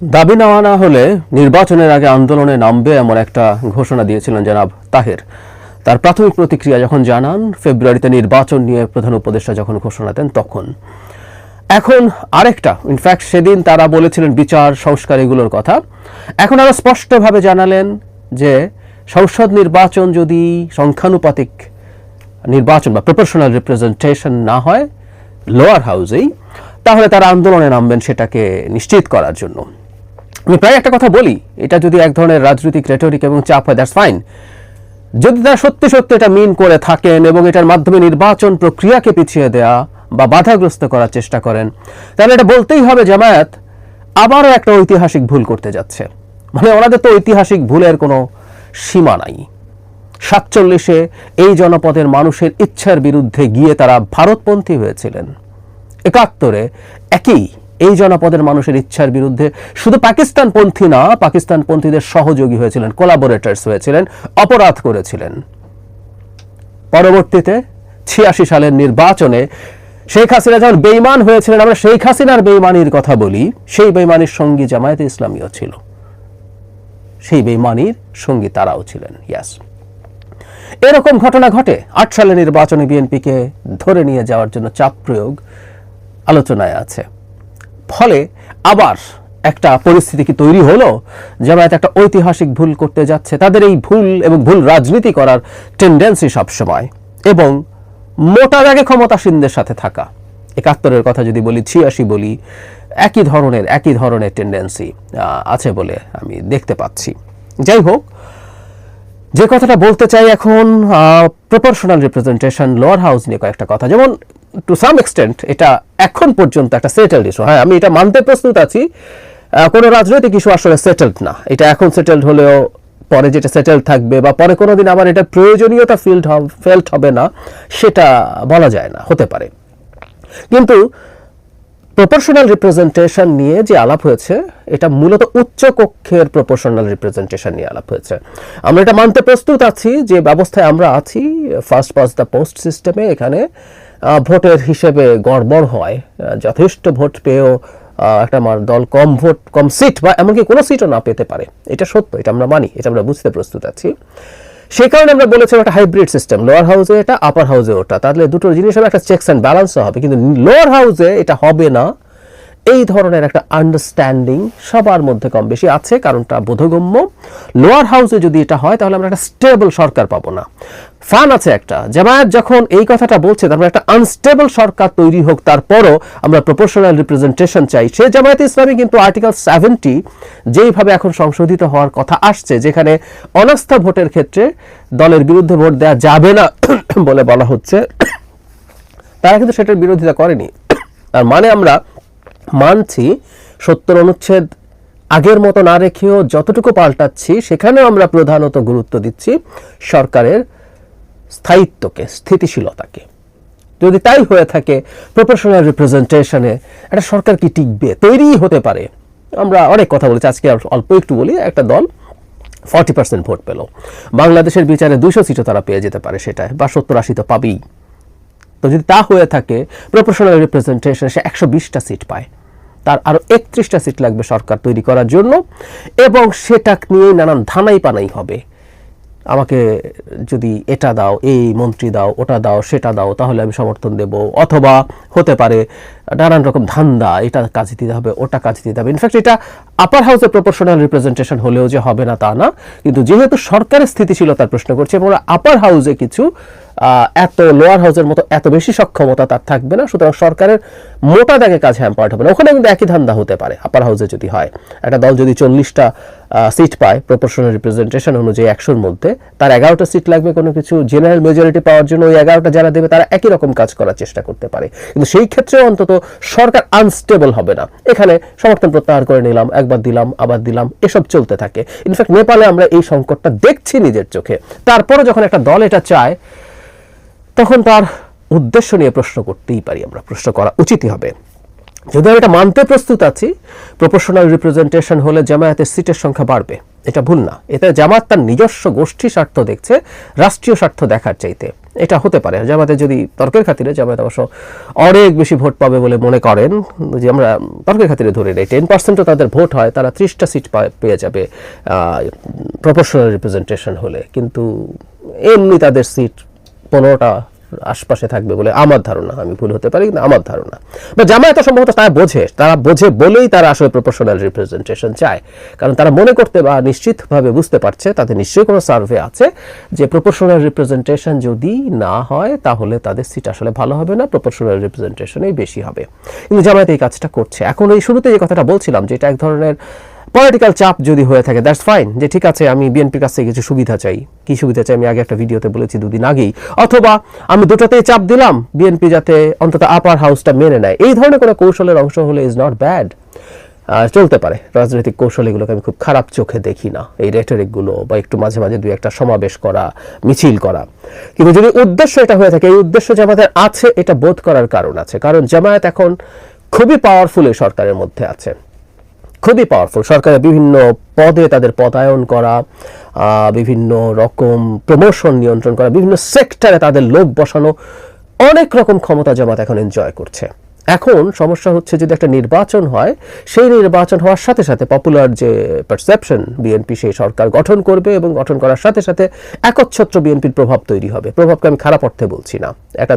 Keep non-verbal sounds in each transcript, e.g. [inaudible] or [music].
দাবি নেওয়া না হলে নির্বাচনের আগে আন্দোলনে নামবে এমন একটা ঘোষণা দিয়েছিলেন জনাব তাহের। তার প্রাথমিক প্রতিক্রিয়া যখন জানান, ফেব্রুয়ারিতে নির্বাচন নিয়ে প্রধান উপদেষ্টা যখন ঘোষণা দেন তখন। এখন আরেকটা ইনফ্যাক্ট সেদিন তারা বলেছিলেন বিচার, সংস্কার এগুলোর কথা। এখন আরও স্পষ্টভাবে জানালেন যে সংসদ নির্বাচন যদি সংখ্যানুপাতিক নির্বাচন বা প্রপোর্শনাল রিপ্রেজেন্টেশন না হয় লোয়ার হাউসেই তাহলে তারা আন্দোলনে নামবেন সেটাকে নিশ্চিত করার জন্য। আমি প্রায় একটা কথা বলি, এটা যদি এক ধরনের রাজনৈতিক রেটরিক এবং চাপ হয় দ্যাটস ফাইন যদি তারা সত্যি সত্যি এটা মিন করে থাকেন এবং এটার মাধ্যমে নির্বাচন প্রক্রিয়াকে পিছিয়ে দেয়া বা বাধাগ্রস্ত করার চেষ্টা করেন, তাহলে এটা বলতেই হবে, জামায়াত আবারও একটা ঐতিহাসিক ভুল করতে যাচ্ছে। মানে ওনাদের তো ঐতিহাসিক ভুলের কোনো সীমা নাই। সাতচল্লিশে এই জনপদের মানুষের ইচ্ছার বিরুদ্ধে গিয়ে তারা ভারতপন্থী হয়েছিলেন। একাত্তরে একই এই জনপদের মানুষের ইচ্ছার বিরুদ্ধে শুধু পাকিস্তানপন্থী না, পাকিস্তানপন্থীদের সহযোগী হয়েছিলেন কোলাবোরেটার্স হয়েছিলেন, অপরাধ করেছিলেন। পরবর্তীতে ছিয়াশি সালের নির্বাচনে শেখ হাসিনা যখন বেইমান হয়েছিলেন, আমরা শেখ হাসিনার বেইমানির কথা বলি, সেই বেইমানির সঙ্গী জামায়াতে ইসলামীও ছিল। সেই বেইমানির সঙ্গী তারাও ছিলেন ইয়াস এরকম ঘটনা ঘটে। আট সালে নির্বাচনে বিএনপিকে ধরে নিয়ে যাওয়ার জন্য চাপ প্রয়োগ আলোচনায় আছে। ফলে আবার একটা পরিস্থিতি কি তৈরি হলো? জামায়াত একটা ঐতিহাসিক ভুল করতে যাচ্ছে। তাদের এই ভুল এবং ভুল রাজনীতি করার টেন্ডেন্সি সবসময় এবং মোটা দাগে ক্ষমতাসীনদের সাথে থাকা। একাত্তরের কথা যদি বলি, ছিয়াশি বলি, একই ধরনের একই ধরনের টেন্ডেন্সি আছে বলে আমি দেখতে পাচ্ছি। যাই হোক, যে কথাটা বলতে চাই এখন প্রপোর্শনাল রিপ্রেজেন্টেশন লোয়ার হাউস নিয়ে কয়েকটা কথা। যেমন টু সাম এক্সটেন্ট এটা এখন পর্যন্ত একটা সেটেলড ইস্যু হ্যাঁ আমি এটা মানতে প্রস্তুত আছি। কোনো রাজনৈতিক ইস্যু আসলে সেটেলড না। এটা এখন সেটেলড হলেও পরে যেটা সেটেলড থাকবে বা পরে কোনো দিন আবার এটা প্রয়োজনীয়তা ফিল্ড ফেল্ট হবে না, সেটা বলা যায় না, হতে পারে। কিন্তু প্রপোর্শনাল রিপ্রেজেন্টেশন নিয়ে যে আলাপ হয়েছে, এটা মূলত উচ্চ কক্ষের প্রপোর্শনাল রিপ্রেজেন্টেশন নিয়ে আলাপ হয়েছে। আমরা এটা মানতে প্রস্তুত আছি, যে ব্যবস্থায় আমরা আছি ফার্স্ট পাস দ্য পোস্ট সিস্টেমে এখানে ভোটের হিসেবে গড়বড় হয় যথেষ্ট ভোট পেয়েও একটা আমার দল কম ভোট, কম সিট বা এমনকি কোনো সিটও না পেতে পারে। এটা সত্য, এটা আমরা মানি, এটা আমরা বুঝতে প্রস্তুত আছি। সেই কারণে আমরা বলেছিলাম একটা হাইব্রিড সিস্টেম লোয়ার হাউসে এটা আপার হাউসে ওটা। তাহলে দুটো জিনিস হবে, একটা চেকস অ্যান্ড ব্যালেন্সও হবে, কিন্তু লোয়ার হাউসে এটা হবে না। এই ধরনের একটা আন্ডারস্ট্যান্ডিং সবার মধ্যে কম বেশি আছে, কারণটা বোধগম্য। লোয়ার হাউসে যদি এটা হয়, তাহলে আমরা একটা স্টেবল সরকার পাবো না। ফান আছে একটা। জামায়াত যখন এই কথাটা বলছে তারপর একটা আনস্টেবল সরকার তৈরি হোক, তারপরও আমরা প্রপোর্শনাল রিপ্রেজেন্টেশন চাই। সে জামায়াত ইসলামী কিন্তু আর্টিকেল সেভেন্টি যেইভাবে এখন সংশোধিত হওয়ার কথা আসছে, যেখানে অনাস্থা ভোটের ক্ষেত্রে দলের বিরুদ্ধে ভোট দেওয়া যাবে না [coughs] বলে বলা হচ্ছে। [coughs] তারা কিন্তু সেটার বিরোধিতা করেনি। [coughs] আর মানে আমরা মানছি সত্তর অনুচ্ছেদ আগের মতো না রেখেও যতটুকু পাল্টাচ্ছি, সেখানেও আমরা প্রধানত গুরুত্ব দিচ্ছি সরকারের স্থায়িত্বকে, স্থিতিশীলতাকে। যদি তাই হয়ে থাকে প্রফেশনাল রিপ্রেজেন্টেশনে একটা সরকার কি টিকবে? তৈরি হতে পারে। আমরা অনেক কথা বলেছি, আজকে অল্প একটু বলি, একটা দল ফর্টি পার্সেন্ট ভোট পেল। বাংলাদেশের বিচারে দুশো সিটও তারা পেয়ে যেতে পারে সেটায়, বা সত্তর আশি তো পাবেই। তো যদি তা হয়ে থাকে প্রপোর্শনাল রিপ্রেজেন্টেশন সে একশো বিশটা সিট পায়। তার আরও একত্রিশটা সিট লাগবে সরকার তৈরি করার জন্য, এবং সেটা নিয়েই নানান ধানাই পানাই হবে। আমাকে যদি এটা দাও, এই মন্ত্রী দাও, ওটা দাও, সেটা দাও, তাহলে আমি সমর্থন দেব। অথবা হতে পারে নানান রকম ধান্দা, এটা কাজ দিতে হবে, ওটা কাজ দিতে হবে। ইনফ্যাক্ট এটা আপার হাউসে প্রপোর্শনাল রিপ্রেজেন্টেশন হলেও যে হবে না তা না। কিন্তু যেহেতু সরকারের স্থিতিশীলতার প্রশ্ন করছে, এবং আপার হাউসে কিছু এত লোয়ার হাউসের মতো এত বেশি সক্ষমতা তার থাকবে না। সুতরাং সরকারের মোটা দাগে কাজ হ্যাম্পার্ট হবে না। ওখানে কিন্তু একই ধান্দা হতে পারে আপার হাউসে যদি হয়। একটা দল যদি চল্লিশটা সিট পায় প্রপোর্শনাল রিপ্রেজেন্টেশন অনুযায়ী একশোর মধ্যে, তার এগারোটা সিট লাগবে কোনো কিছু। জেনারেল মেজরিটি পাওয়ার জন্য ওই এগারোটা যারা দেবে, তারা একই রকম কাজ করার চেষ্টা করতে পারে। কিন্তু সেই ক্ষেত্রে অন্তত সরকার আনস্টেবল হবে না। এখানে সমর্থন প্রত্যাহার করে নিলাম, একবার দিলাম, আবার দিলাম, এসব চলতে থাকে। ইনফ্যাক্ট নেপালে আমরা এই সংকটটা দেখছি নিজের চোখে। তারপরে যখন একটা দল এটা চায় তখন তার উদ্দেশ্য নিয়ে প্রশ্ন করতেই পারি আমরা। প্রশ্ন করা উচিতই হবে। যদি আমি এটা মানতে প্রস্তুত আছি প্রপোর্শনাল রিপ্রেজেন্টেশন হলে জামায়াতের সিটের সংখ্যা বাড়বে। এটা ভুল না। এতে জামাত তার নিজস্ব গোষ্ঠী স্বার্থ দেখছে, রাষ্ট্রীয় স্বার্থ দেখার চাইতে। এটা হতে পারে। জামাতে যদি তর্কের খাতিরে, জামায়াত অবশ্য অনেক বেশি ভোট পাবে বলে মনে করেন, যে আমরা তর্কের খাতিরে ধরে নেই। টেন পার্সেন্টও তাদের ভোট হয়, তারা ত্রিশটা সিট পেয়ে যাবে প্রপোর্শনাল রিপ্রেজেন্টেশন হলে। কিন্তু এমনি তাদের সিট পনেরোটা আশপাশে থাকবে বলে আমার ধারণা, আমি ভুল হতে পারি, কিন্তু আমার ধারণা। বা জামায়াত সম্ভবত তারা বোঝে তারা বোঝে বলেই তারা আসলে প্রপোর্শনাল রিপ্রেজেন্টেশন চায়। কারণ তারা মনে করতে বা নিশ্চিতভাবে বুঝতে পারছে তাদের নিশ্চয়ই কোনো সার্ভে আছে যে প্রপোর্শনাল রিপ্রেজেন্টেশন যদি না হয়, তাহলে তাদের সিট আসলে ভালো হবে না প্রপোর্শনাল রিপ্রেজেন্টেশনই বেশি হবে। কিন্তু জামায়াত এই কাজটা করছে। এখন এই শুরুতে যে কথাটা বলছিলাম, যে এটা এক ধরনের পলিটিক্যাল চাপ যদি হয়ে থাকে দ্যাটস ফাইন যে ঠিক আছে, আমি বিএনপির কাছ থেকে কিছু সুবিধা চাই। কি সুবিধা চাই? আমি আগে একটা ভিডিওতে বলেছি দুদিন আগেই। অথবা আমি দুটোতেই চাপ দিলাম বিএনপি যাতে অন্তত আপার হাউসটা মেনে নেয়। এই ধরনের কোনো কৌশলের অংশ হলে ইজ নট ব্যাড চলতে পারে। রাজনৈতিক কৌশল এগুলোকে আমি খুব খারাপ চোখে দেখি না। এই রেটরিকগুলো বা একটু মাঝে মাঝে দুই একটা সমাবেশ করা, মিছিল করা। কিন্তু যদি উদ্দেশ্য এটা হয়ে থাকে, এই উদ্দেশ্য আমাদের আছে, এটা বোধ করার কারণ আছে। কারণ জামায়াত এখন খুবই পাওয়ারফুল এই সরকারের মধ্যে আছে। খুবই পাওয়ারফুল সরকারের বিভিন্ন পদে তাদের পদায়ন করা বিভিন্ন রকম প্রমোশন নিয়ন্ত্রণ করা, বিভিন্ন সেক্টরে তাদের লোক বসানো, অনেক রকম ক্ষমতা জামাত এখন এনজয় করছে। এখন সমস্যা হচ্ছে যদি একটা নির্বাচন হয়, সেই নির্বাচন হওয়ার সাথে সাথে পপুলার যে পারসেপশন বিএনপি সেই সরকার গঠন করবে এবং গঠন করার সাথে সাথে একচ্ছত্র বিএনপির প্রভাব তৈরি হবে। প্রভাবকে আমি খারাপ অর্থে বলছি না। একটা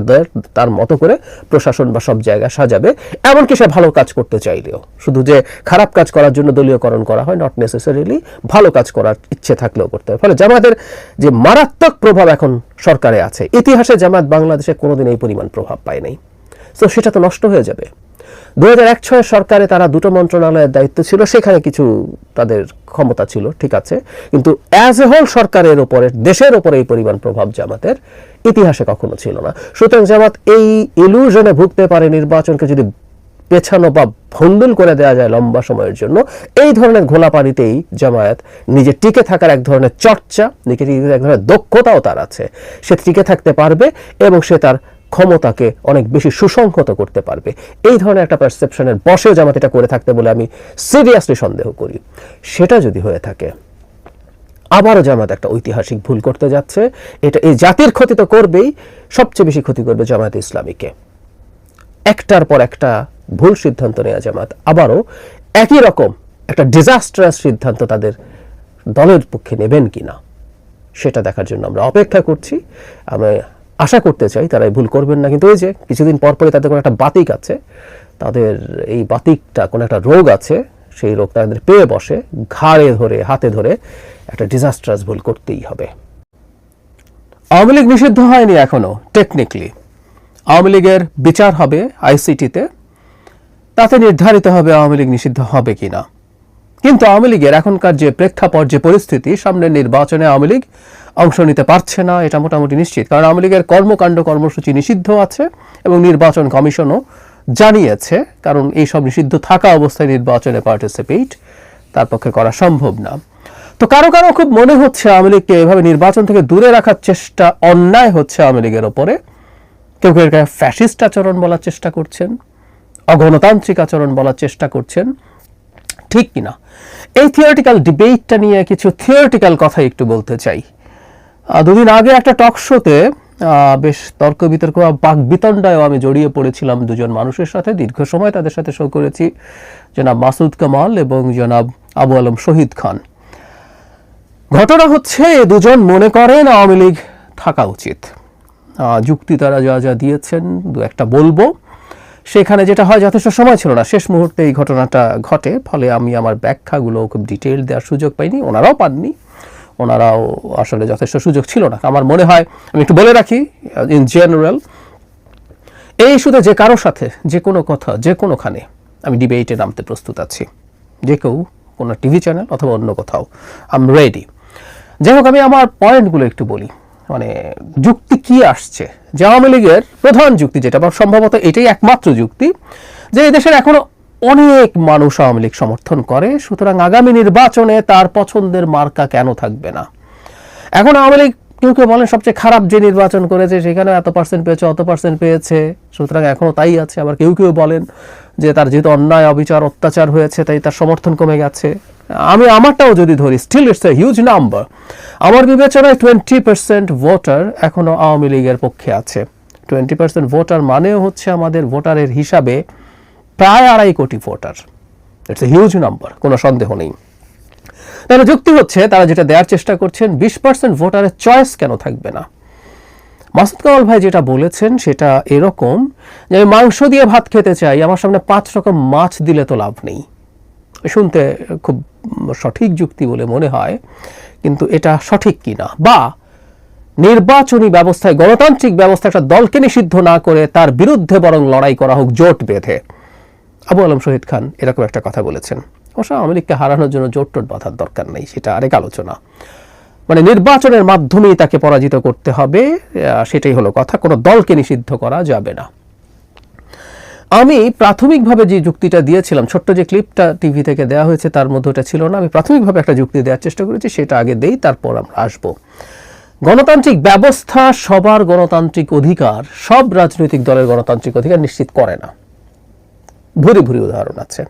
তার মতো করে প্রশাসন বা সব জায়গা সাজাবে, এমনকি সে ভালো কাজ করতে চাইলেও। শুধু যে খারাপ কাজ করার জন্য দলীয়করণ করা হয় নট নেসেসারিলি ভালো কাজ করার ইচ্ছে থাকলেও করতে হবে ফলে জামাতের যে মারাত্মক প্রভাব এখন সরকারে আছে, ইতিহাসে জামাত বাংলাদেশে কোনোদিন এই পরিমাণ প্রভাব পায় নাই। তো সেটা তো নষ্ট হয়ে যাবে। দু এক ছয়ের সরকারে তারা দুটো মন্ত্রণালয়ের দায়িত্ব ছিল, সেখানে কিছু তাদের ক্ষমতা ছিল, ঠিক আছে। কিন্তু অ্যাজ এ হোল সরকারের ওপরে দেশের ওপরে এই পরিমাণ প্রভাব জামাতের ইতিহাসে কখনো ছিল না। সুতরাং জামাত এই ইলুশনে ভুগতে পারে নির্বাচনকে যদি পেছানো বা ভণ্ডুল করে দেওয়া যায় লম্বা সময়ের জন্য, এই ধরনের ঘোলা পানিতেই জামায়াত নিজে টিকে থাকার এক ধরনের চর্চা নিজে এক ধরনের দক্ষতাও তার আছে। সে টিকে থাকতে পারবে এবং সে তার ক্ষমতাকে অনেক বেশি সুসংহত করতে পারবে। এই ধরনের একটা পারসেপশনের বসেও জামাত এটা করে থাকতে বলে আমি সিরিয়াসলি সন্দেহ করি। সেটা যদি হয়ে থাকে, আবারও জামাত একটা ঐতিহাসিক ভুল করতে যাচ্ছে। এটা এই জাতির ক্ষতি তো করবেই, সবচেয়ে বেশি ক্ষতি করবে জামায়াত ইসলামীকে। একটার পর একটা ভুল সিদ্ধান্ত নেওয়া জামাত, আবারও একই রকম একটা ডিজাস্টারাস সিদ্ধান্ত তাদের দলের পক্ষে নেবেন কিনা, সেটা দেখার জন্য আমরা অপেক্ষা করছি। আমরা আশা করতে চাই তারা ভুল করবেন না। কিন্তু ওই যে কিছুদিন পর পরে তাদের কোনো একটা বাতিক আছে, তাদের এই বাতিকটা কোনো একটা রোগ আছে, সেই রোগ তাদের পেয়ে বসে, ঘাড়ে ধরে, হাতে ধরে একটা ডিজাস্টারাস ভুল করতেই হবে। আওয়ামী লীগ নিষিদ্ধ হয়নি এখনও টেকনিক্যালি আওয়ামী লীগের বিচার হবে আইসিটিতে তাতে নির্ধারিত হবে আওয়ামী লীগ নিষিদ্ধ হবে কিনা। কিন্তু আওয়ামী লীগের এখনকার যে প্রেক্ষাপট, যে পরিস্থিতি, সামনের নির্বাচনে আওয়ামী লীগ অংশ নিতে পারছে না, এটা মোটামুটি নিশ্চিত। কারণ আওয়ামী লীগের কর্মকাণ্ড, কর্মসূচি নিষিদ্ধ আছে এবং নির্বাচন কমিশনও জানিয়েছে, কারণ এই সব নিষিদ্ধ থাকা অবস্থায় নির্বাচনে পার্টিসিপেট তার পক্ষে করা সম্ভব না। তো কারও কারও খুব মনে হচ্ছে আওয়ামী লীগকে এভাবে নির্বাচন থেকে দূরে রাখার চেষ্টা, অন্যায় হচ্ছে আওয়ামী লীগের ওপরে। কেউ কেউ এটাকে ফ্যাসিস্ট আচরণ বলার চেষ্টা করছেন, অগণতান্ত্রিক আচরণ বলার চেষ্টা করছেন, ঠিক কিনা? এই থিওরিটিক্যাল ডিবেটটা নিয়ে কিছু থিওরিটিক্যাল কথা একটু বলতে চাই। দুদিন আগে একটা টক শোতে বেশ তর্ক বিতর্ক বাক বিতণ্ডায়ও আমি জড়িয়ে পড়েছিলাম দুজন মানুষের সাথে। দীর্ঘ সময় তাদের সাথে শো করেছি, জনাব মাসুদ কামাল এবং জনাব আবু আলম শহীদ খান। ঘটনা হচ্ছে দুজন মনে করেন আওয়ামী লীগ থাকা উচিত। যুক্তি তারা যা যা দিয়েছেন, দু একটা বলব। সেখানে যেটা হয়, যথেষ্ট সময় ছিল না। শেষ মুহূর্তে এই ঘটনাটা ঘটে, ফলে আমি আমার ব্যাখ্যাগুলো খুব ডিটেল দেওয়ার সুযোগ পাইনি, ওনারাও পাননি। ওনারাও আসলে যথেষ্ট সুযোগ ছিল না। আমার মনে হয়, আমি একটু বলে রাখি ইন জেনারেল এই ইস্যুতে যে কারোর সাথে যে কোনো কথা, যে কোনোখানে আমি ডিবেটে নামতে প্রস্তুত আছি। যে কেউ কোনো টিভি চ্যানেল অথবা অন্য কোথাও আম রেডি যাই হোক, আমি আমার পয়েন্টগুলো একটু বলি। মানে যুক্তি কি আসছে? যে আওয়ামী লীগের প্রধান যুক্তি যেটা, বা সম্ভবত এটাই একমাত্র যুক্তি, যে এই দেশের এখনও অনেক মানুষ আওয়ামী লীগ সমর্থন করে, সুতরাং আগামী নির্বাচনে তার পছন্দের মার্কা কেন থাকবে না? এখন আওয়ামী লীগ কেউ কেউ বলেন, সবচেয়ে খারাপ যে নির্বাচন করেছে সেখানে এত পার্সেন্ট পেয়েছে, অত পার্সেন্ট পেয়েছে। সুতরাং এখনও তাই আছে। আবার কেউ কেউ বলেন যে তার যেহেতু অন্যায়, অবিচার, অত্যাচার হয়েছে, তাই তার সমর্থন কমে গেছে। আমি আমারটাও যদি ধরি still it's a huge number আমার বিবেচনায় টোয়েন্টি পার্সেন্ট ভোটার এখনও আওয়ামী লীগের পক্ষে আছে। টোয়েন্টি পার্সেন্ট ভোটার মানেও হচ্ছে আমাদের ভোটারের হিসাবে প্রায় আড়াই কোটি voter. It's a huge number কোনো সন্দেহ নেই। তাহলে যুক্তি হচ্ছে, তারা যেটা দেওয়ার চেষ্টা করছেন, বিশ পার্সেন্ট ভোটারের চয়েস কেন থাকবে না? মাসুদ কামাল ভাই যেটা বলেছেন, সেটা এরকম যে, আমি মাংস দিয়ে ভাত খেতে চাই, আমার সামনে পাঁচ রকম মাছ দিলে তো লাভ নেই। শুনতে খুব সঠিক যুক্তি বলে মনে হয়, কিন্তু এটা সঠিক কিনা বা, নির্বাচনী ব্যবস্থায়, গণতান্ত্রিক ব্যবস্থা একটা দলকে নিষিদ্ধ না করে তার বিরুদ্ধে বরং লড়াই করা হোক, জোট বেঁধে। আবু আলম শহীদ খান এরকম একটা কথা বলেছেন। অবশ্য আওয়ামী লীগকে হারানোর জন্য জোট টোট বাঁধার দরকার নেই, সেটা আরেক আলোচনা। মানে নির্বাচনের মাধ্যমেই তাকে পরাজিত করতে হবে সেটাই হলো কথা, কোনো দলকে নিষিদ্ধ করা যাবে না। আমি প্রাথমিকভাবে যে যুক্তিটা দিয়েছিলাম, ছোট্ট যে ক্লিপটা টিভি থেকে দেওয়া হয়েছে তার মধ্যে ওটা ছিল না, আমি প্রাথমিকভাবে একটা যুক্তি দেওয়ার চেষ্টা করেছি, সেটা আগে দেই, তারপর আমরা আসব। গণতান্ত্রিক ব্যবস্থা সবার গণতান্ত্রিক অধিকার, সব রাজনৈতিক দলের গণতান্ত্রিক অধিকার নিশ্চিত করে না। ভুরি ভুরি উদাহরণ আছে।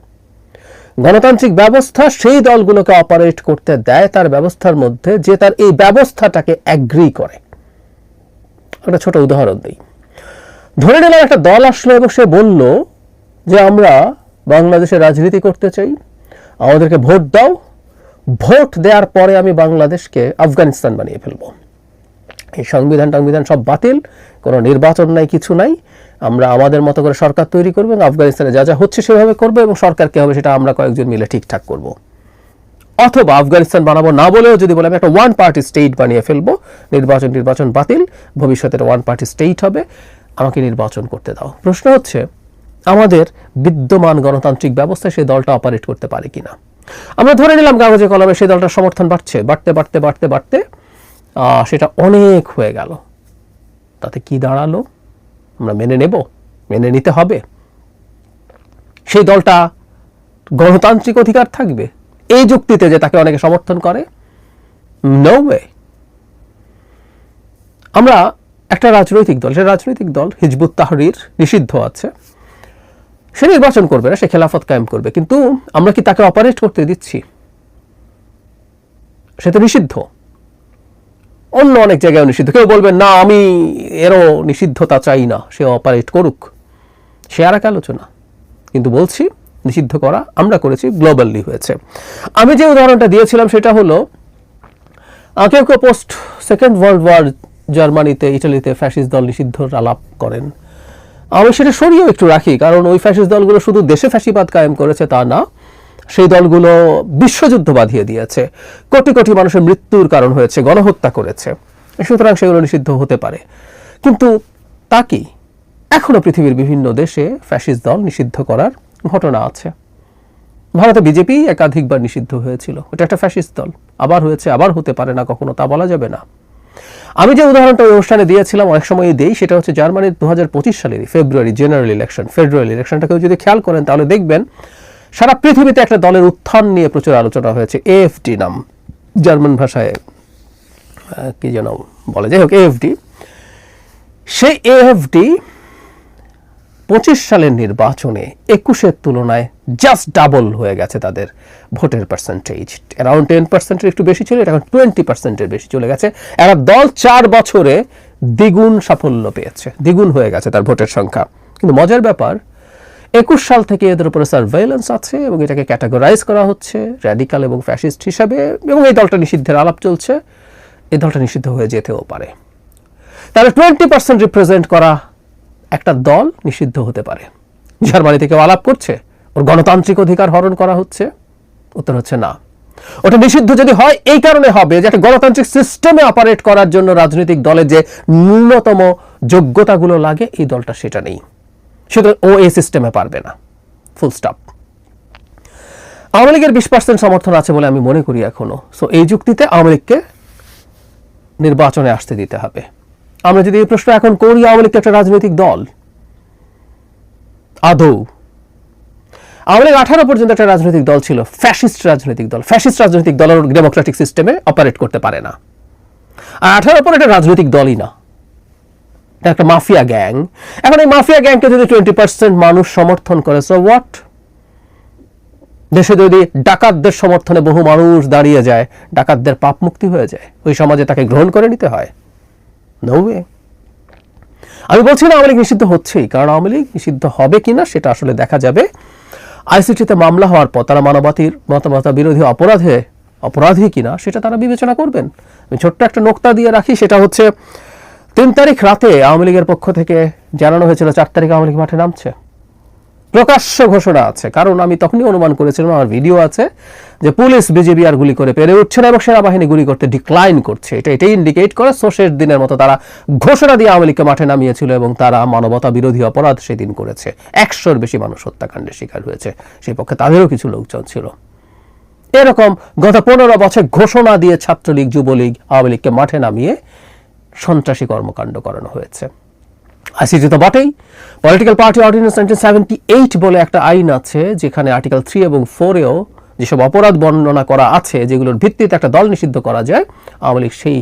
গণতান্ত্রিক ব্যবস্থা সেই দলগুলোকে অপারেট করতে দেয়, তার ব্যবস্থার মধ্যে যে তার এই ব্যবস্থাটাকে অ্যাগ্রি করে। একটা ছোট উদাহরণ দিই। ধরে নিলাম একটা দল আসলো এবং সে বলল যে, আমরা বাংলাদেশে রাজনীতি করতে চাই, আমাদেরকে ভোট দাও। ভোট দেওয়ার পরে আমি বাংলাদেশকে আফগানিস্তান বানিয়ে ফেলব। এই সংবিধান টাংবিধান সব বাতিল, কোনো নির্বাচন নাই, কিছু নাই। আমরা আমাদের মতো করে সরকার তৈরি করব এবং আফগানিস্তানে যা যা হচ্ছে সেভাবে করব এবং সরকার কে হবে সেটা আমরা কয়েকজন মিলে ঠিকঠাক করব। অথবা আফগানিস্তান বানাবো না বলেও যদি বলে আমি একটা ওয়ান পার্টি স্টেট বানিয়ে ফেলব, নির্বাচন নির্বাচন বাতিল ভবিষ্যতের ওয়ান পার্টি স্টেট হবে, আমাকে নির্বাচন করতে দাও। প্রশ্ন হচ্ছে, আমাদের বিদ্যমান গণতান্ত্রিক ব্যবস্থায় সেই দলটা অপারেট করতে পারে কিনা? আমরা ধরে নিলাম কাগজে কলমে সেই দলটার সমর্থন বাড়ছে, বাড়তে বাড়তে বাড়তে বাড়তে সেটা অনেক হয়ে গেল। তাতে কি দাঁড়াল? আমরা মেনে নেব, মেনে নিতে হবে। সেই দলটা গণতান্ত্রিক অধিকার থাকবে। এই যুক্তিতে যে তাকে অনেকে সমর্থন করে নো ওয়ে আমরা একটা রাজনৈতিক দল, সে রাজনৈতিক দল হিজবুত তাহরির নিষিদ্ধ আছে। সে নির্বাচন করবে না, সে খেলাফত কায়েম করবে। কিন্তু আমরা কি তাকে অপারেট করতে দিচ্ছি? সে তো নিষিদ্ধ। অন্য অনেক জায়গায় নিষিদ্ধ। কেউ বলবেন, না, আমি এরও নিষিদ্ধতা চাই না, সে অপারেট করুক। সে আর এক আলোচনা। কিন্তু বলছি, নিষিদ্ধ করা আমরা করেছি গ্লোবালি হয়েছে। আমি যে উদাহরণটা দিয়েছিলাম, সেটা হলো কেউ কেউ পোস্ট সেকেন্ড ওয়ার্ল্ড ওয়ার জার্মানিতে, ইটালিতে ফ্যাসিস্ট দল নিষিদ্ধর আলাপ করেন। আমি সেটা সরিয়েও একটু রাখি, কারণ ওই ফ্যাসিস্ট দলগুলো শুধু দেশে ফ্যাসিবাদ কায়েম করেছে তা না সেই দলগুলো বিশ্বযুদ্ধ বাঁধিয়ে দিয়েছে। কোটি কোটি মানুষের মৃত্যুর কারণ হয়েছে, গণহত্যা করেছে। সুতরাং সেগুলো নিষিদ্ধ হতে পারে। কিন্তু তা কি? এখনও পৃথিবীর বিভিন্ন দেশে ফ্যাসিস্ট দল নিষিদ্ধ করার ঘটনা আছে। ভারতে বিজেপি একাধিকবার নিষিদ্ধ হয়েছিল। ওটা একটা ফ্যাসিস্ট দল। আবার হয়েছে, আবার হতে পারে না, কখনো তা বলা যাবে না। আমি যে উদাহরণটা ওই অনুষ্ঠানে দিয়েছিলাম, অনেক সময় দেই, সেটা হচ্ছে জার্মানির দু সালেরই ফেব্রুয়ারি জেনারেল ইলেকশন ফেডারেল ইলেকশনটা কেউ যদি খেয়াল করেন, তাহলে দেখবেন সারা পৃথিবীতে একটা দলের উত্থান নিয়ে প্রচুর আলোচনা হয়েছে এএফডি নাম, জার্মান ভাষায় কি যেন বলে। যাই হোক এএফডি সেই এএফডি পঁচিশ সালের নির্বাচনে একুশের তুলনায় জাস্ট ডাবল হয়ে গেছে তাদের ভোটের পার্সেন্টেজ অ্যারাউন্ড টেন পার্সেন্টের একটু বেশি ছিল এটা এখন টোয়েন্টি পার্সেন্টের বেশি চলে গেছে। একটা দল চার বছরে দ্বিগুণ সাফল্য পেয়েছে, দ্বিগুণ হয়ে গেছে তার ভোটের সংখ্যা। কিন্তু মজার ব্যাপার একুশ সাল থেকে এদের উপরে সার্ভেলেন্স আছে এবং এটাকে ক্যাটাগরাইজ করা হচ্ছে র্যাডিক্যাল এবং ফ্যাসিস্ট হিসাবে এবং এই দলটা নিষিদ্ধের আলাপ চলছে। এই দলটা নিষিদ্ধ হয়ে যেতেও পারে। তাহলে টোয়েন্টি পার্সেন্ট রিপ্রেজেন্ট করা একটা দল নিষিদ্ধ হতে পারে। জার্মানিতে কেউ আলাপ করছে, ওর গণতান্ত্রিক অধিকার হরণ করা হচ্ছে, উত্তর হচ্ছে না। ওটা নিষিদ্ধ যদি হয়, এই কারণে হবে যে একটা গণতান্ত্রিক সিস্টেমে অপারেট করার জন্য রাজনৈতিক দলের যে ন্যূনতম যোগ্যতাগুলো লাগে, এই দলটা সেটা নেই। সুতরাং ও এই সিস্টেমে পারবে না। ফুল স্টপ আওয়ামী লীগের বিশ পার্সেন্ট সমর্থন আছে বলে আমি মনে করি এখনও। সো এই যুক্তিতে আওয়ামী লীগকে নির্বাচনে আসতে দিতে হবে। আমরা যদি এই প্রশ্ন এখন করি, আওয়ামী লীগ তো একটা রাজনৈতিক দল? আদৌ। আওয়ামী লীগ আঠারো পর্যন্ত একটা রাজনৈতিক দল ছিল। ফ্যাসিস্ট রাজনৈতিক দল। ফ্যাসিস্ট রাজনৈতিক দল ডেমোক্রেটিক সিস্টেমে অপারেট করতে পারে না। আর আঠারো পর একটা রাজনৈতিক দলই না। এটা একটা মাফিয়া গ্যাং। এখন এই মাফিয়া গ্যাংকে যদি টোয়েন্টি পার্সেন্ট মানুষ সমর্থন করে সো হোয়াট দেশে যদি ডাকাতদের সমর্থনে বহু মানুষ দাঁড়িয়ে যায়, ডাকাতদের পাপ মুক্তি হয়ে যায়, ওই সমাজে তাকে গ্রহণ করে নিতে হয়? নৌয়ে আমি বলছি না আওয়ামী নিষিদ্ধ হচ্ছেই, কারণ আওয়ামী লীগ নিষিদ্ধ হবে কিনা সেটা আসলে দেখা যাবে। আইসিটিতে মামলা হওয়ার পর তারা মানবাতির মতামতা বিরোধী অপরাধে, অপরাধী কিনা সেটা তারা বিবেচনা করবেন। আমি ছোট্ট একটা নোক্তা দিয়ে রাখি, সেটা হচ্ছে তিন তারিখ রাতে আওয়ামী লীগের পক্ষ থেকে জানানো হয়েছিল, চার তারিখ আওয়ামী লীগ মাঠে নামছে। প্রকাশ্য ঘোষণা আছে, কারণ আমি তখনই অনুমান করেছিলাম, আমার ভিডিও আছে, যে পুলিশ বিজেপি আর গুলি করে পেরে উঠছে না এবং সেনাবাহিনী গুলি করতে ডিক্লাইন করছে। এটা এটাই ইন্ডিকেট করে সোশের দিনের মতো তারা ঘোষণা দিয়ে আওয়ামী লীগকে মাঠে নামিয়েছিল এবং তারা মানবতা বিরোধী অপরাধ সেদিন করেছে। একশোর বেশি মানুষ হত্যাকাণ্ডের শিকার হয়েছে। সেই পক্ষে তাদেরও কিছু লোকজন ছিল। এরকম গত পনেরো বছর ঘোষণা দিয়ে ছাত্রলীগ, যুবলীগ আওয়ামী লীগকে মাঠে নামিয়ে সন্ত্রাসী কর্মকাণ্ড করানো হয়েছে। আইসিটি তো বটেই। Political party ordinance nineteen seventy eight বলে একটা আইন আছে, যেখানে আর্টিকেল থ্রি এবং ফোরেও যেসব অপরাধ বর্ণনা করা আছে, যেগুলোর ভিত্তিতে একটা দল নিষিদ্ধ করা যায়, আওয়ামী লীগ সেই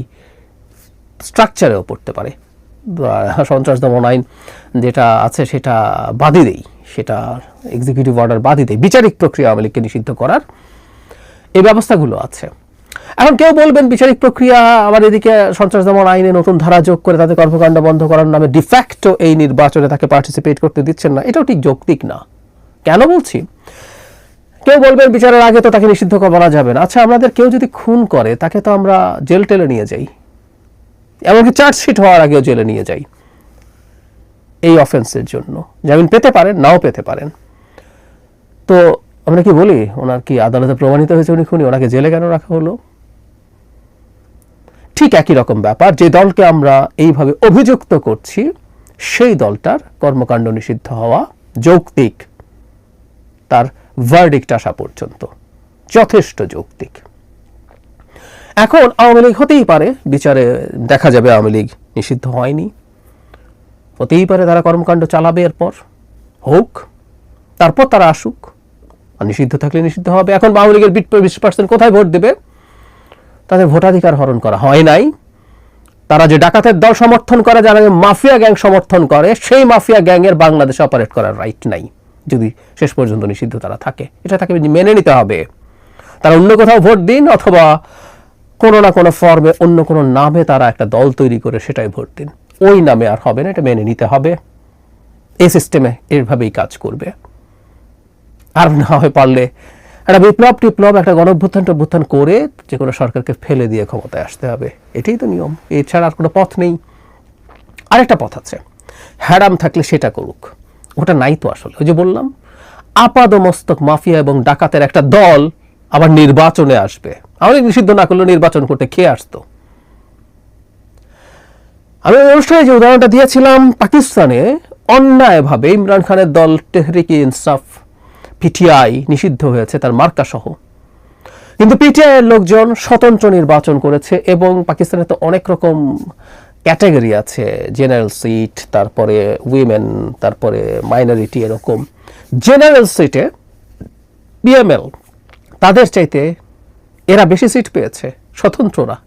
স্ট্রাকচারেও পড়তে পারে। সন্ত্রাস দমন আইন যেটা আছে, সেটা বাদই দেই। সেটা এক্সিকিউটিভ অর্ডার বাদই দেয় বিচারিক প্রক্রিয়া আওয়ামী লীগকে নিষিদ্ধ করার এই ব্যবস্থাগুলো আছে। এখন কেউ বলবেন বিচারিক প্রক্রিয়া আবার এদিকে সন্ত্রাস দমন আইনে নতুন ধারা যোগ করে তাদের কর্মকাণ্ড বন্ধ করার নামে ডিফ্যাক্টো এই নির্বাচনে তাকে পার্টিসিপেট করতে দিচ্ছেন না। এটাও ঠিক যৌক্তিক না। কেন বলছি? কেউ বলবেন বিচারের আগে তো তাকে নিষিদ্ধ করা যাবে না। আচ্ছা আমাদের কেউ যদি খুন করে, তাকে তো আমরা জেল টেলে নিয়ে যাই। এমনকি চার্জশিট হওয়ার আগেও জেলে নিয়ে যাই। এই অফেন্সের জন্য। জামিন পেতে পারেন, নাও পেতে পারেন। তো আমরা কি বলি? ওনার কি আদালতে প্রমাণিত হয়েছে উনি খুনি? ওনাকে জেলে কেন রাখা হলো? ঠিক একই রকম ব্যাপার। যে দলকে আমরা এইভাবে অভিযুক্ত করছি, সেই দলটার কর্মকাণ্ড নিষিদ্ধ হওয়া যৌক্তিক। তার ভার্ডিক্ট আসা পর্যন্ত যথেষ্ট যৌক্তিক। এখন আওয়ামী লীগ হতেই পারে, বিচারে দেখা যাবে আওয়ামী লীগ নিষিদ্ধ হয়নি। হতেই পারে তারা কর্মকাণ্ড চালাবে এরপর। হোক, তারপর তারা আসুক। নিষিদ্ধ থাকলে নিষিদ্ধ হবে। এখন আওয়ামী লীগের বিশ পার্সেন্ট কোথায় ভোট দেবে? তাদের ভোটাধিকার হরণ করা হয় নাই। তারা যে ডাকাতের দল সমর্থন করে, যারা যে মাফিয়া গ্যাং সমর্থন করে, সেই মাফিয়া গ্যাংয়ের বাংলাদেশে অপারেট করার রাইট নাই। যদি শেষ পর্যন্ত নিষিদ্ধ তারা থাকে। এটা তাকে মেনে নিতে হবে। তারা অন্য কোথাও ভোট দিন, অথবা কোনো না কোনো ফর্মে অন্য কোনো নামে তারা একটা দল তৈরি করে সেটাই ভোট দিন। ওই নামে আর হবে না, এটা মেনে নিতে হবে। এই সিস্টেমে এভাবেই কাজ করবে। আর না হয় পারলে একটা বিপ্লব টিপ্লব, একটা গণভ্যুত্থান টভ্যুত্থান করে যে কোনো সরকারকে ফেলে দিয়ে ক্ষমতায় আসতে হবে। এটাই তো নিয়ম। এছাড়া আর কোনো পথ নেই। আরেকটা পথ আছে। হ্যারাম থাকলে সেটা করুক। ওটা নাই তো আসলে। ওই যে বললাম, আপাদমস্তক মাফিয়া এবং ডাকাতের একটা দল আবার নির্বাচনে আসবে। আমাদের নিষিদ্ধ না করলে নির্বাচন করতে খেয়ে আসতো? আমি অনুষ্ঠানে যে উদাহরণটা দিয়েছিলাম, পাকিস্তানে অন্যায়ভাবে ইমরান খানের দল তেহরিক ইনসাফ পিটিআই নিষিদ্ধ হয়েছে, তার মার্কা সহ। কিন্তু পিটিআই এর লোকজন স্বতন্ত্র নির্বাচন করেছে এবং পাকিস্তানে তো অনেক রকম ক্যাটাগরি আছে, জেনারেল সিট, তারপরে উইমেন তারপরে মাইনরিটি এরকম। জেনারেল সিটে বিএমএল তাদের চাইতে এরা বেশি সিট পেয়েছে, স্বতন্ত্ররা।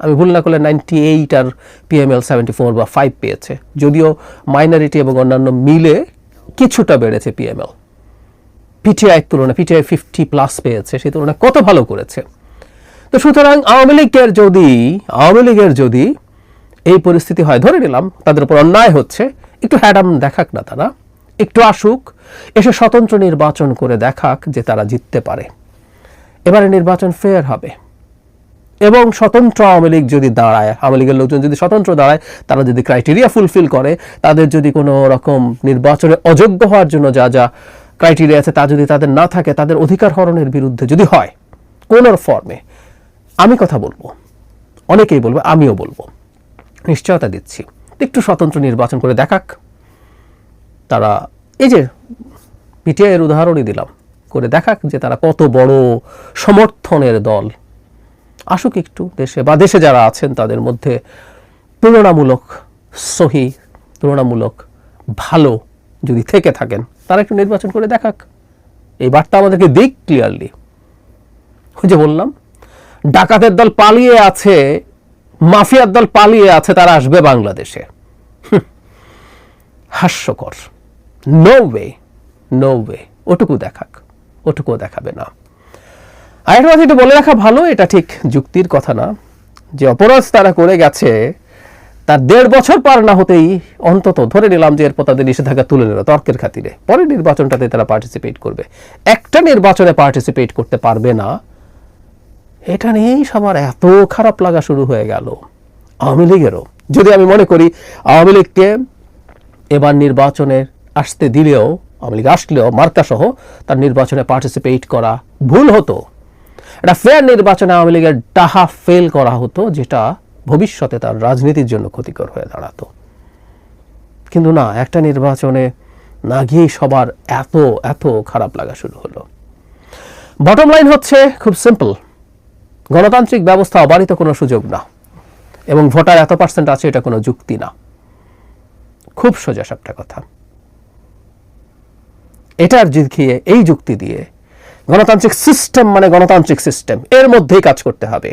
আমি ভুল না করলে নাইনটি এইট আর পিএমএল সেভেন্টি ফোর বা ফাইভ পেয়েছে। যদিও মাইনরিটি এবং অন্যান্য মিলে কিছুটা বেড়েছে পিএমএল পিটিআই তুলনায় পিটিআই ফিফটি প্লাস পেয়েছে, সেই তুলনায় কত ভালো করেছে? তো সুতরাং আওয়ামী লীগের যদি, আওয়ামী লীগের যদি এই পরিস্থিতি হয়, ধরে নিলাম তাদের উপর অন্যায় হচ্ছে, একটু হ্যাডাম দেখাক না তারা, একটু আসুক, এসে স্বতন্ত্র নির্বাচন করে দেখাক যে তারা জিততে পারে। এবারে নির্বাচন ফেয়ার হবে। এবং স্বতন্ত্র আওয়ামী লীগ যদি দাঁড়ায়, আওয়ামী লীগের লোকজন যদি স্বতন্ত্র দাঁড়ায়, তারা যদি ক্রাইটেরিয়া ফুলফিল করে, তাদের যদি কোনো রকম নির্বাচনে অযোগ্য হওয়ার জন্য যা যা ক্রাইটেরিয়া আছে, তা যদি তাদের না থাকে, তাদের অধিকার হরণের বিরুদ্ধে যদি হয় কোন ফর্মে আমি কথা বলব। অনেকেই বলব, আমিও বলব। নিশ্চয়তা দিচ্ছি। একটু স্বতন্ত্র নির্বাচন করে দেখাক। তারা, এই যে পিটিআই এর উদাহরণই দিলাম, করে দেখাক যে তারা কত বড় সমর্থনের দল। আসুক একটু দেশে, বা দেশে যারা আছেন, তাদের মধ্যে তুলনামূলক সহি, তুলনামূলক ভালো যদি থেকে থাকেন, তারা একটু নির্বাচন করে দেখাক। এই বার্তা আমাদেরকে দিক ক্লিয়ারলি ওই যে বললাম, ডাকাতের দল পালিয়ে আছে, মাফিয়ার দল পালিয়ে আছে, তারা আসবে বাংলাদেশে। হাস্যকর। নো ওয়ে নো ওয়ে ওটুকু দেখাক, ওটুকুও দেখাবে না। আরেকটা কথা একটু বলে রাখা ভালো, এটা ঠিক যুক্তির কথা না। যে অপরাধ তারা করে গেছে তার দেড় বছর পার না হতেই অন্তত ধরে নিলাম যে এরপর তাদের নিষেধাজ্ঞা তুলে নিল তর্কের খাতিরে। পরের নির্বাচনটাতে তারা পার্টিসিপেট করবে। একটা নির্বাচনে পার্টিসিপেট করতে পারবে না, এটা নিয়েই সবার এত খারাপ লাগা শুরু হয়ে গেল আওয়ামী লীগেরও। যদি আমি মনে করি, আওয়ামী লীগকে এবার নির্বাচনে আসতে দিলেও, আওয়ামী লীগ আসলেও মার্কাসহ তার নির্বাচনে পার্টিসিপেট করা ভুল হতো। এটা ফেয়ার নির্বাচনে আওয়ামী লীগের ডাহা ফেল করা হতো, যেটা ভবিষ্যতে তার রাজনীতির জন্য ক্ষতিকর হয়ে দাঁড়াতো। কিন্তু না, একটা নির্বাচনে না গিয়েই সবার এত এত খারাপ লাগা শুরু হলো। বটম লাইন হচ্ছে, খুব সিম্পল গণতান্ত্রিক ব্যবস্থা অবারিত কোনো সুযোগ না। এবং ভোটার এত পার্সেন্ট আছে, এটা কোনো যুক্তি না। খুব সোজা সাপটা কথা। এটার দেখিয়ে এই যুক্তি দিয়ে গণতান্ত্রিক সিস্টেম মানে গণতান্ত্রিক সিস্টেম এর মধ্যেই কাজ করতে হবে।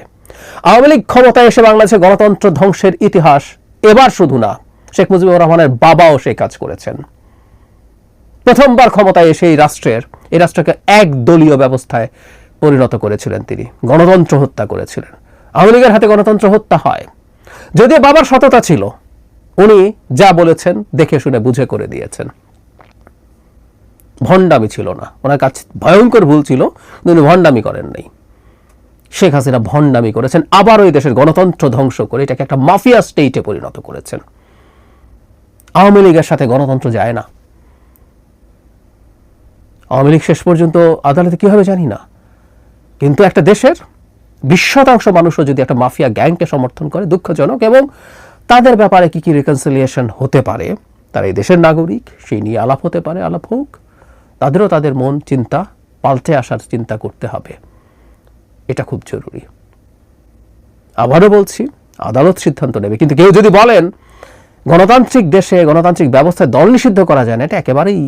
আওয়ামী লীগ ক্ষমতায় এসে বাংলাদেশে গণতন্ত্র ধ্বংসের ইতিহাস এবার শুধু না। শেখ মুজিবুর রহমানের বাবাও সেই কাজ করেছেন। প্রথমবার ক্ষমতায় এসে এই রাষ্ট্রের, এই রাষ্ট্রকে এক দলীয় ব্যবস্থায় পরিণত করেছিলেন তিনি, গণতন্ত্র হত্যা করেছিলেন। আওয়ামী লীগের হাতে গণতন্ত্র হত্যা হয়। যদিও বাবার সততা ছিল, উনি যা বলেছেন দেখে শুনে বুঝে করে দিয়েছেন। ভণ্ডামি ছিল না। ওনার কাছে ভয়ঙ্কর ভুল ছিল উনি ভণ্ডামি করেন নাই শেখ হাসিনা ভণ্ডামি করেছেন আবার ওই দেশের গণতন্ত্র ধ্বংস করে এটাকে একটা মাফিয়া স্টেটে পরিণত করেছেন। আওয়ামী লীগের সাথে গণতন্ত্র যায় না। আওয়ামী লীগ শেষ পর্যন্ত আদালতে কি জানি না। কিন্তু একটা দেশের বিশ শতাংশ মানুষও যদি একটা মাফিয়া গ্যাংকে সমর্থন করে, দুঃখজনক, এবং তাদের ব্যাপারে কি কি রিকনসিলিয়েশন হতে পারে, তারা এই দেশের নাগরিক, সেই নিয়ে আলাপ হতে পারে, আলাপ হোক, তাদেরও তাদের মন, চিন্তা, পাল্টে আসার চিন্তা করতে হবে। এটা খুব জরুরি। আবারও বলছি, আদালত সিদ্ধান্ত নেবে। কিন্তু কেউ যদি বলেন, গণতান্ত্রিক দেশে গণতান্ত্রিক ব্যবস্থায় দল নিষিদ্ধ করা যায় না, এটা একেবারেই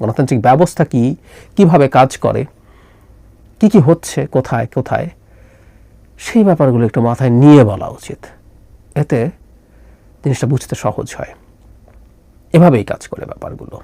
গণতান্ত্রিক ব্যবস্থা কি, কীভাবে কাজ করে, কি কি হচ্ছে, কোথায় কোথায়, সেই ব্যাপারগুলো একটু মাথায় নিয়ে বলা উচিত। এতে জিনিসটা বুঝতে সহজ হয়। এভাবেই কাজ করে ব্যাপারগুলো।